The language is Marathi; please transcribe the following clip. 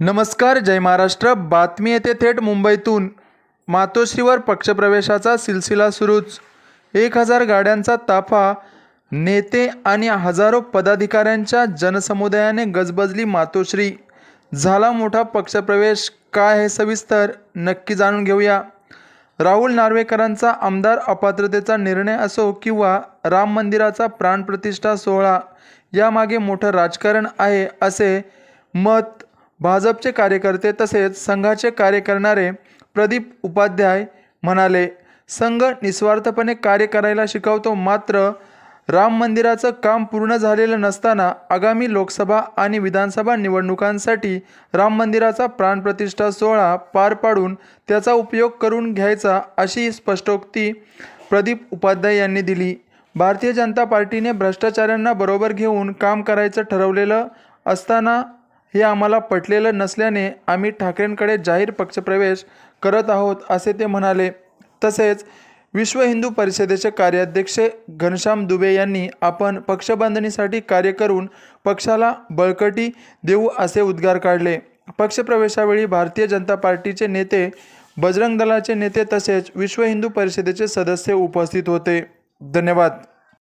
नमस्कार जय महाराष्ट्र. बातमी येते थेट मुंबईतून. मातोश्रीवर पक्षप्रवेशाचा सिलसिला सुरूच. एक हजार गाड्यांचा ताफा नेते आणि हजारो पदाधिकाऱ्यांच्या जनसमुदायाने गजबजली मातोश्री. झाला मोठा पक्षप्रवेश काय हे सविस्तर नक्की जाणून घेऊया. राहुल नार्वेकरांचा आमदार अपात्रतेचा निर्णय असो किंवा राम मंदिराचा प्राणप्रतिष्ठा सोहळा यामागे मोठं राजकारण आहे असे मत भाजपचे कार्यकर्ते तसेच संघाचे कार्य करणारे प्रदीप उपाध्याय म्हणाले संघ निस्वार्थपणे कार्य करायला शिकवतो मात्र राम मंदिराचं काम पूर्ण झालेलं नसताना आगामी लोकसभा आणि विधानसभा निवडणुकांसाठी राम मंदिराचा प्राणप्रतिष्ठा सोहळा पार पाडून त्याचा उपयोग करून घ्यायचा अशी स्पष्टोक्ती प्रदीप उपाध्याय यांनी दिली. भारतीय जनता पार्टीने भ्रष्टाचाऱ्यांना बरोबर घेऊन काम करायचं ठरवलेलं असताना हे आम्हाला पटलेलं नसल्याने आम्ही ठाकरेंकडे जाहीर पक्षप्रवेश करत आहोत असे ते म्हणाले. तसेच विश्व हिंदू परिषदेचे कार्याध्यक्ष घनश्याम दुबे यांनी आपण पक्षबांधणीसाठी कार्य करून पक्षाला बळकटी देऊ असे उद्गार काढले. पक्षप्रवेशावेळी भारतीय जनता पार्टीचे नेते बजरंग दलाचे नेते तसेच विश्व हिंदू परिषदेचे सदस्य उपस्थित होते. धन्यवाद.